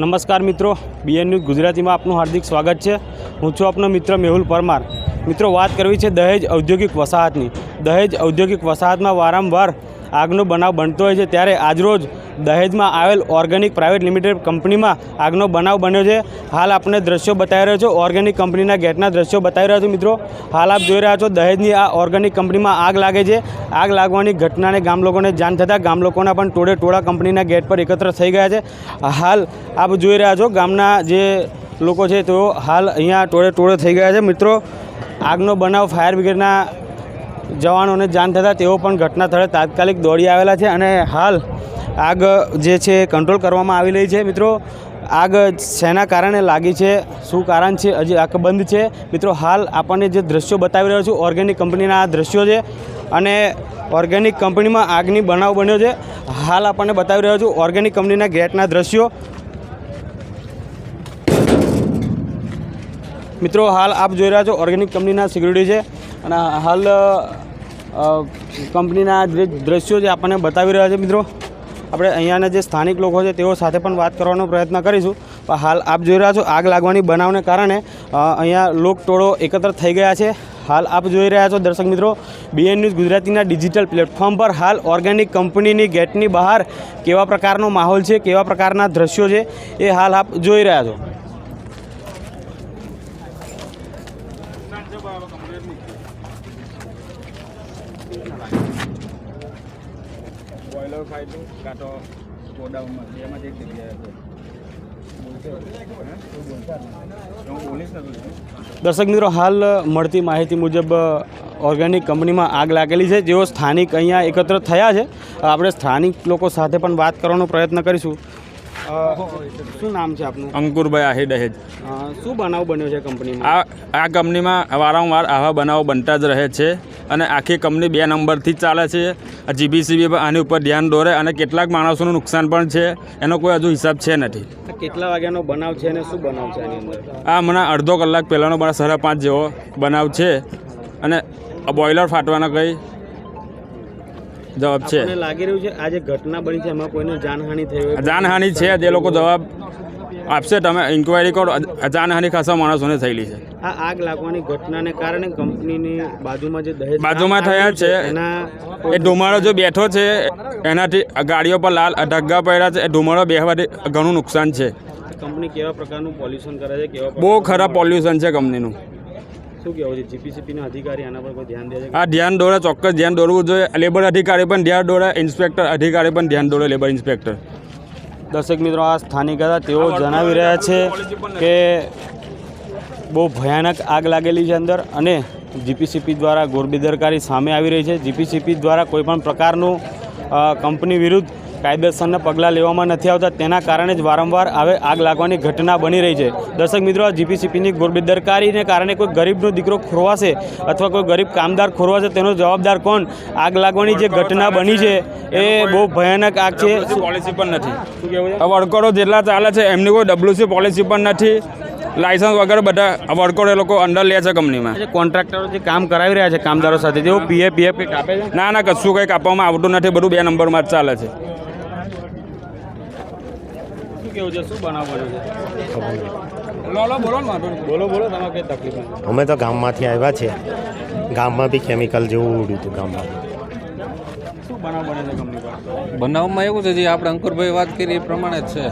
નમસ્કાર મિત્રો BN news ગુજરાતીમાં આપનું હાર્દિક સ્વાગત છે. હું છું આપનો મિત્ર મેહુલ પરમાર. મિત્રો, વાત કરવી છે દહેજ ઔદ્યોગિક વસાહતની. દહેજ ઔદ્યોગિક વસાહતમાં વારંવાર આગનો બનાવ બનતો હોય છે. ત્યારે આજરોજ દહેજમાં આવેલ ઓર્ગેનિક પ્રાઇવેટ લિમિટેડ કંપનીમાં આગનો બનાવ બન્યો છે. હાલ આપણે દ્રશ્યો બતાવી રહ્યો છું. ઓર્ગેનિક કંપનીના ગેટના દ્રશ્યો બતાવી રહ્યો છું મિત્રો. હાલ આપ જોઈ રહ્યા છો દહેજની આ ઓર્ગેનિક કંપનીમાં આગ લાગે છે. આગ લાગવાની ઘટનાને ગામ લોકોને જાણ થતાં ગામ લોકોના પણ ટોળે ટોળા કંપનીના ગેટ પર એકત્ર થઈ ગયા છે. હાલ આપ જોઈ રહ્યા છો ગામના જે લોકો છે તેઓ હાલ અહીંયા ટોળે ટોળે થઈ ગયા છે. મિત્રો, આગનો બનાવ ફાયર બ્રિગેડના જવાનોને જાણ થતાં તેઓ પણ ઘટના સ્થળે તાત્કાલિક દોડી આવેલા છે અને હાલ આગ જે છે કંટ્રોલ કરવામાં આવી રહી છે. મિત્રો, આગ શેના કારણે લાગી છે? શું કારણ છે? હજી આગ બંધ છે. મિત્રો, હાલ આપણને જે દ્રશ્યો બતાવી રહ્યો છું ઓર્ગેનિક કંપનીના આ દ્રશ્યો છે અને ઓર્ગેનિક કંપનીમાં આગની બનાવ બન્યો છે. હાલ આપણને બતાવી રહ્યો છું ઓર્ગેનિક કંપનીના ગેટના દ્રશ્યો. મિત્રો, હાલ આપ જોઈ રહ્યા છો ઓર્ગેનિક કંપનીના સિક્યુરિટી છે. અને હાલ કંપનીના જે દ્રશ્યો જે આપણને બતાવી રહ્યા છે મિત્રો, આપણે અહીંયાના જે સ્થાનિક લોકો છે તેઓ સાથે પણ વાત કરવાનો પ્રયત્ન કરીશું. પણ હાલ આપ જોઈ રહ્યા છો આગ લાગવાની બનાવને કારણે અહીંયા લોકટોળો એકત્ર થઈ ગયા છે. હાલ આપ જોઈ રહ્યા છો દર્શક મિત્રો, બીએન ન્યૂઝ ગુજરાતીના ડિજિટલ પ્લેટફોર્મ પર હાલ ઓર્ગેનિક કંપનીની ગેટની બહાર કેવા પ્રકારનો માહોલ છે, કેવા પ્રકારના દ્રશ્યો છે, એ હાલ આપ જોઈ રહ્યા છો. ફાઇટું કાં તો ગોડાઉનમાં બેમાં જ એક દર્શક મિત્રો, હાલ મળતી માહિતી મુજબ ઓર્ગેનિક કંપનીમાં આગ લાગેલી છે. જેઓ સ્થાનિક અહીંયા એકત્ર થયા છે, આપણે સ્થાનિક લોકો સાથે પણ વાત કરવાનો પ્રયત્ન કરીશું. શું નામ છે આપનું? અંકુરભાઈ આહી દહેજ. શું બનાવ બન્યો છે કંપનીમાં? આ આ કંપનીમાં વારંવાર આવા બનાવો બનતા જ રહે છે અને આખી કંપની બે નંબરથી જ ચાલે છે. જીબીસીબી આની ઉપર ધ્યાન દોરે અને કેટલાક માણસોનું નુકસાન પણ છે એનો કોઈ હજુ હિસાબ છે નથી. કેટલા વાગ્યાનો બનાવ છે અને શું બનાવ છે આની અંદર? આ હમણાં અડધો કલાક પહેલાંનો બનાવ સાડા પાંચ જેવો બનાવ છે અને બોઇલર ફાટવાના કંઈ જવાબ છે. લાગી રહ્યું છે આ જે ઘટના બની છે એમાં કોઈને જાનહાનિ થઈ જાનહાનિ છે જે લોકો જવાબ આપશે. તમે ઇન્ક્વાયરી કરો જાનહાનિ ખાસા માણસોને થયેલી છે. આ આગ લાગવાની ઘટનાને કારણે કંપનીની બાજુમાં જે દહેજ બાજુમાં થયા છે. એ ધુમાડો જો બેઠો છે એનાથી ગાડીઓ પર લાલ ઢગ્ગા પડ્યા છે. એ ધુમાડો બેહવાથી ઘણું નુકસાન છે. કંપની કેવા પ્રકારનું પોલ્યુશન કરે છે કેવા બહુ ખરાબ પોલ્યુશન છે કંપનીનું. શું કહેવું છે? જીપીસીપીના અધિકારી આના પર કોઈ ધ્યાન દે આ ધ્યાન દોરે ચોક્કસ ધ્યાન દોરવું જોઈએ. લેબર અધિકારી પણ ધ્યાન દોરે ઇન્સ્પેક્ટર અધિકારી પણ ધ્યાન દોરે લેબર ઇન્સ્પેક્ટર દર્શક મિત્રો આ સ્થાનિક હતા. તેઓ જણાવી રહ્યા છે કે બહુ ભયાનક આગ લાગેલી છે અંદર અને જીપીસીપી દ્વારા ગોરબેદરકારી સામે આવી રહી છે. જીપીસીપી દ્વારા કોઈપણ પ્રકારનું કંપની વિરુદ્ધ કાયદેસરના પગલાં લેવામાં નથી આવતા. તેના કારણે જ વારંવાર આવે આગ લાગવાની ઘટના બની રહી છે. દર્શક મિત્રો આ જીપીસીપીની ગોરબેદરકારીને કારણે કોઈ ગરીબનો દીકરો ખોરવાશે અથવા કોઈ ગરીબ કામદાર ખોરવાશે તેનો જવાબદાર કોણ? આગ લાગવાની જે ઘટના બની છે એ બહુ ભયાનક આગ છે. પોલિસી પણ નથી. વડકોડો જેટલા ચાલે છે એમની કોઈ ડબ્લ્યુસી પોલિસી પણ નથી. લાયસન્સ વગર બધા વડકોડ એ લોકો અંડર લે છે કંપનીમાં. કોન્ટ્રાક્ટરો જે કામ કરાવી રહ્યા છે કામદારો સાથે તેઓ પીએફ પીએફ કંઈક આપે છે? ના ના કશું કંઈ કાપવામાં આવતું નથી. બધું બે નંબરમાં જ ચાલે છે. શું કેવું છે? શું બનાવ છે? લો લો બોલો ને બોલો બોલો તમારે કઈ તકલીફ અમે તો ગામમાંથી આવ્યા છે. ગામમાં બી કેમિકલ જેવું ઉડ્યું હતું ગામમાં. શું બનાવ બને છે કંપની પર? બનાવમાં એવું છે જે આપણે અંકુરભાઈ વાત કરી એ પ્રમાણે જ છે.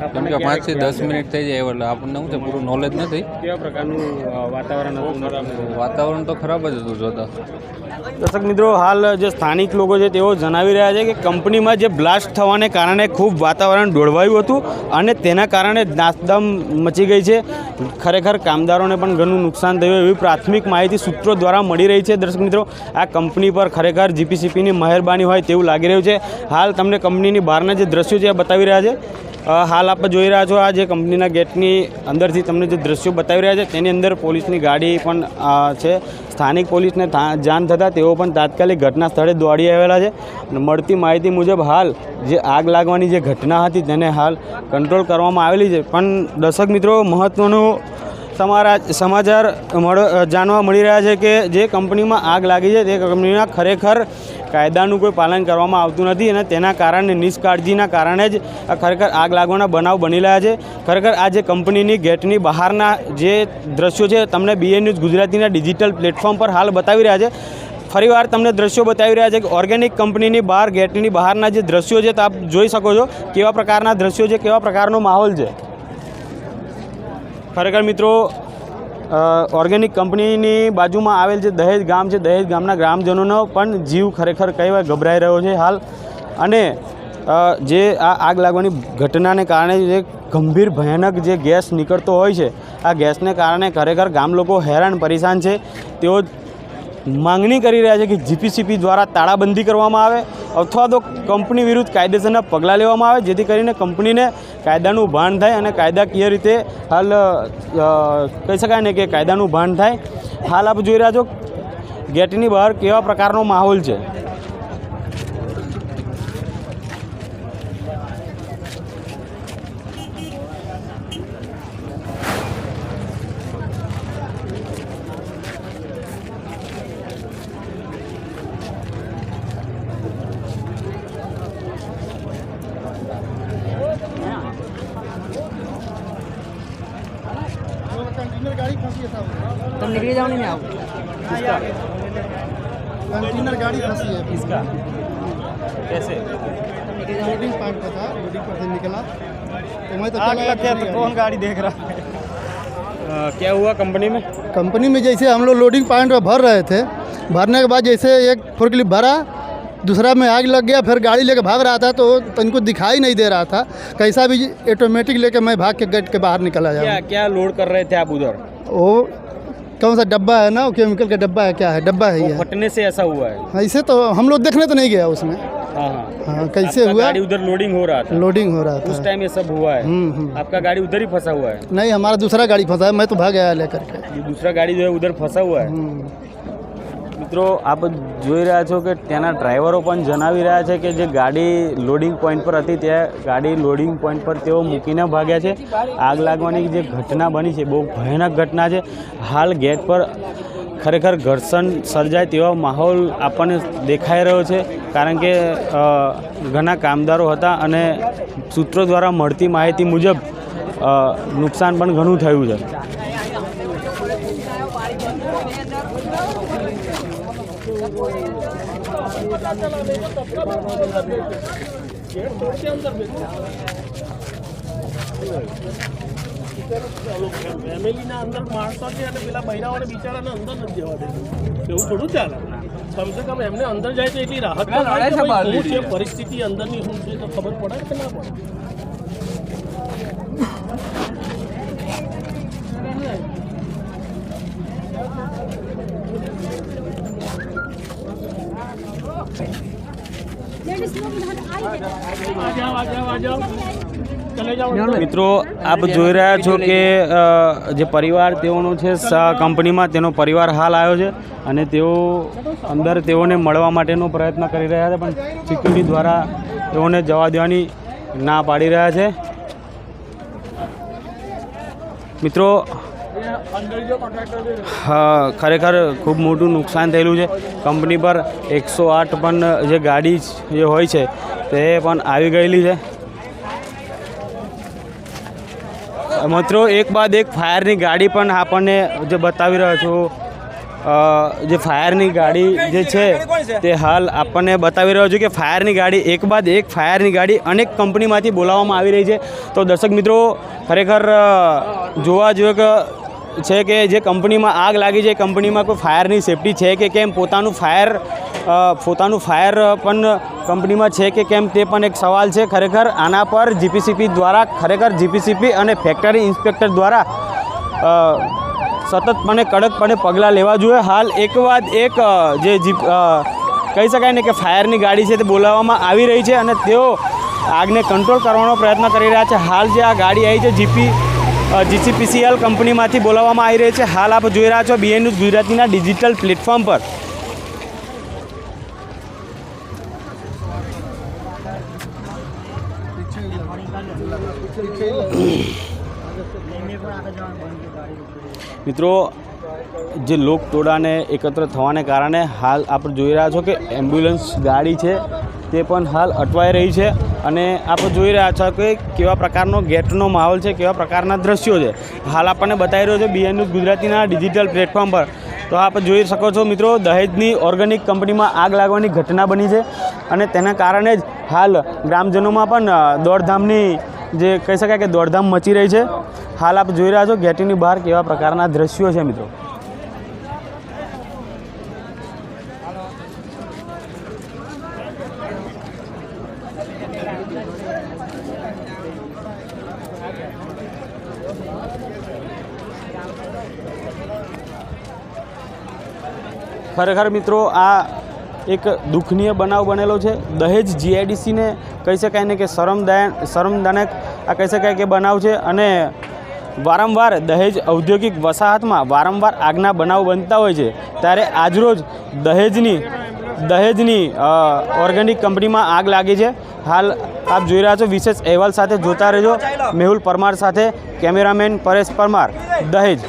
કેમ કે પાંચથી દસ મિનિટ થઈ જાય એટલે આપણને શું છે પૂરું નોલેજ નથી. કેવા પ્રકારનું વાતાવરણ હતું? વાતાવરણ તો ખરાબ જ હતું જોતા. દર્શક મિત્રો હાલ જે સ્થાનિક લોકો છે તેઓ જણાવી રહ્યા છે કે કંપનીમાં જે બ્લાસ્ટ થવાને કારણે ખૂબ વાતાવરણ ડોળવાયું હતું અને તેના કારણે નાસદમ મચી ગઈ છે. ખરેખર કામદારોને પણ ઘણું નુકસાન થયું એવી પ્રાથમિક માહિતી સૂત્રો દ્વારા મળી રહી છે. દર્શક મિત્રો આ કંપની પર ખરેખર જીપીસીપીની મહેરબાની હોય તેવું લાગી રહ્યું છે. હાલ તમને કંપનીની બહારના જે દ્રશ્યો છે એ બતાવી રહ્યા છે. હાલ આપ જોઈ રહ્યા છો આ જે કંપનીના ગેટની અંદરથી તમને જે દ્રશ્યો બતાવી રહ્યા છે, તેની અંદર પોલીસની ગાડી પણ છે. સ્થાનિક પોલીસને જાણ થતાં તેઓ પણ તાત્કાલિક ઘટના સ્થળે દોડી આવેલા છે. અને મળતી માહિતી મુજબ હાલ જે આગ લાગવાની જે ઘટના હતી તેને હાલ કંટ્રોલ કરવામાં આવેલી છે. પણ દર્શક મિત્રો મહત્ત્વનું તમારા સમાચાર મળ જાણવા મળી રહ્યા છે કે જે કંપનીમાં આગ લાગી છે, તે કંપનીના ખરેખર કાયદાનું કોઈ પાલન કરવામાં આવતું નથી અને તેના કારણે નિષ્કાળજીના કારણે જ આ ખરેખર આગ લાગવાના બનાવ બની રહ્યા છે. ખરેખર આ જે કંપનીની ગેટની બહારના જે દ્રશ્યો છે, તમને બીએન ન્યૂઝ ગુજરાતીના ડિજિટલ પ્લેટફોર્મ પર હાલ બતાવી રહ્યા છે. ફરીવાર તમને દ્રશ્યો બતાવી રહ્યા છે કે ઓર્ગેનિક કંપનીની બહાર, ગેટની બહારના જે દ્રશ્યો છે, તો આપ જોઈ શકો છો કેવા પ્રકારના દ્રશ્યો છે, કેવા પ્રકારનો માહોલ છે. ખરેખર મિત્રો ઓર્ગેનિક કંપનીની બાજુમાં આવેલ જે દહેજ ગામ છે, દહેજ ગામના ગ્રામજનોનો પણ જીવ ખરેખર કહેવાય ગભરાઈ રહ્યો છે હાલ. અને જે આ આગ લાગવાની ઘટનાને કારણે જે ગંભીર ભયાનક જે ગેસ નીકળતો હોય છે, આ ગેસને કારણે ખરેખર ગામ લોકો હેરાન પરેશાન છે. તેઓ માંગણી કરી રહ્યા છે કે જીપીસીપી દ્વારા તાળાબંધી કરવામાં આવે. અથવા તો કંપની વિરુદ્ધ કાયદેસરના પગલાં લેવામાં આવે, જેથી કરીને કંપનીને કાયદાનું ભાન થાય અને કાયદાકીય રીતે હાલ કહી શકાય ને કે કાયદાનું ભાન થાય. હાલ આપ જોઈ રહ્યા છો, ગેટની બહાર કેવા પ્રકારનો માહોલ છે? तुम निकली जाओ नहीं आओ। कंटेनर गाड़ी फंसी है? इसका कैसे? लोडिंग पॉइंट पे था लोडिंग पर से निकला। तो मैं तो आग लग गया तो कौन गाड़ी देख रहा है? अ, क्या हुआ कंपनी में? कंपनी में जैसे हम लोग लोडिंग पॉइंट पे भर रहे थे भरने के बाद जैसे एक फोरक्लिप भरा दूसरा में आग लग गया फिर गाड़ी लेके भाग रहा था तो तनिको दिखाई नहीं दे रहा था। कैसा भी ऑटोमेटिक लेके मैं भाग के गेट के बाहर निकला क्या जाऊँ। क्या लोड कर रहे थे आप उधर? वो कौन सा डब्बा है ना वो केमिकल का डब्बा है क्या है? डब्बा है ये। फटने से ऐसा हुआ है। ऐसे तो हम लोग देखने तो नहीं गया उसमें। हाँ हाँ। हाँ कैसे हुआ? गाड़ी उधर लोडिंग हो रहा था। लोडिंग हो रहा था। उस टाइम ये सब हुआ है। हम्म, हम्म। आपका गाड़ी उधर ही फंसा हुआ है। नहीं हमारा दूसरा गाड़ी फंसा है मैं तो भाग गया लेकर के। दूसरा गाड़ी जो है उधर फंसा हुआ है। हम्म। મિત્રો, આપ જોઈ રહ્યા છો કે ત્યાંના ડ્રાઈવરો પણ જણાવી રહ્યા છે કે જે ગાડી લોડિંગ પોઈન્ટ પર હતી ત્યાં ગાડી લોડિંગ પોઈન્ટ પર તેઓ મૂકીને ભાગ્યા છે. આગ લાગવાની જે ઘટના બની છે, બહુ ભયાનક ઘટના છે. હાલ ગેટ પર ખરેખર ઘર્ષણ સર્જાય તેવો માહોલ આપણને દેખાઈ રહ્યો છે, કારણ કે ઘણા કામદારો હતા અને સૂત્રો દ્વારા મળતી માહિતી મુજબ નુકસાન પણ ઘણું થયું છે. ફેમિલીના અંદર માણસો છે અને પેલા બૈરાઓને બિચારાને અંદર નથી જવા એવું થોડું ચાલે કમસે કમ એમને અંદર જાય તો એટલી રાહત પરિસ્થિતિ અંદરની શું છે તો ખબર પડે કે ના પડે આ જાઓ આ જાઓ આ જાઓ ચલે જાઓ મિત્રો, આપ જોઈ રહ્યા છો કે જે પરિવાર તેઓનો છે કંપનીમાં તેનો પરિવાર હાલ આવ્યો છે અને તેઓ અંદર તેઓને મળવા માટેનો પ્રયત્ન કરી રહ્યા છે, પણ સિક્યુરિટી દ્વારા તેઓને જવા દેવાની ના પાડી રહ્યા છે. મિત્રો હા, ખરેખર ખૂબ મોટું નુકસાન થયેલું છે. કંપની પર એકસો આઠ પણ જે ગાડી જે હોય છે, તે પણ આવી ગયેલી છે. મિત્રો, એક બાદ એક ફાયરની ગાડી પણ આપણને જે બતાવી રહ્યો છું જે ફાયરની ગાડી જે છે, તે હાલ આપણને બતાવી રહ્યો છું કે ફાયરની ગાડી, એક બાદ એક ફાયરની ગાડી અનેક કંપનીમાંથી બોલાવવામાં આવી રહી છે. તો દર્શક મિત્રો, ખરેખર જોવા જોઈએ કે છે કે જે કંપનીમાં આગ લાગી છે કંપનીમાં કોઈ ફાયરની સેફટી છે કે કેમ? પોતાનું ફાયર પોતાનું ફાયર પણ કંપનીમાં છે કે કેમ તે પણ એક સવાલ છે ખરેખર. આના પર જીપીસીપી દ્વારા, ખરેખર જીપીસીપી અને ફેક્ટરી ઇન્સ્પેક્ટર દ્વારા સતતપણે, કડકપણે પગલાં લેવા જોઈએ. હાલ એક બાદ એક જે જીપ કહી શકાય ને કે ફાયરની ગાડી છે તે બોલાવવામાં આવી રહી છે અને તેઓ આગને કંટ્રોલ કરવાનો પ્રયત્ન કરી રહ્યા છે. હાલ જે આ ગાડી આવી છે, જીપી જીસીપીસીએલ કંપનીમાંથી બોલાવવામાં આવી રહી છે. હાલ આપ જોઈ રહ્યા છો બીએન ન્યૂઝ ગુજરાતીના ડિજિટલ પ્લેટફોર્મ પર. મિત્રો, જે લોક ટોળાને એકત્ર થવાને કારણે હાલ આપણે જોઈ રહ્યા છો કે એમ્બ્યુલન્સ ગાડી છે. તે પણ હાલ અટવાઈ રહી છે અને આપ જોઈ રહ્યા છો કે કેવા પ્રકારનો ગેટનો માહોલ છે, કેવા પ્રકારના દ્રશ્યો છે. હાલ આપણને બતાવી રહ્યો છે બીએન ન્યૂઝ ગુજરાતીના ડિજિટલ પ્લેટફોર્મ પર. તો આપ જોઈ શકો છો મિત્રો, દહેજની ઓર્ગેનિક કંપનીમાં આગ લાગવાની ઘટના બની છે અને તેના કારણે જ હાલ ગ્રામજનોમાં પણ દોડધામની જે કહી શકાય કે દોડધામ મચી રહી છે. હાલ આપ જોઈ રહ્યા છો ગેટની બહાર કેવા પ્રકારના દ્રશ્યો છે મિત્રો. ખરેખર મિત્રો, આ એક દુઃખનીય બનાવ બનેલો છે. દહેજ જીઆઈડીસીને કહી શકાય ને કે શરમદાયક શરમદાનક આ કહી શકાય કે બનાવ છે અને વારંવાર દહેજ ઔદ્યોગિક વસાહતમાં વારંવાર આગના બનાવ બનતા હોય છે. ત્યારે આજરોજ દહેજની દહેજની ઓર્ગેનિક કંપનીમાં આગ લાગી છે. હાલ આપ જોઈ રહ્યા છો, વિશેષ અહેવાલ સાથે જોતા રહેજો. મેહુલ પરમાર સાથે કેમેરામેન પરેશ પરમાર. દહેજ.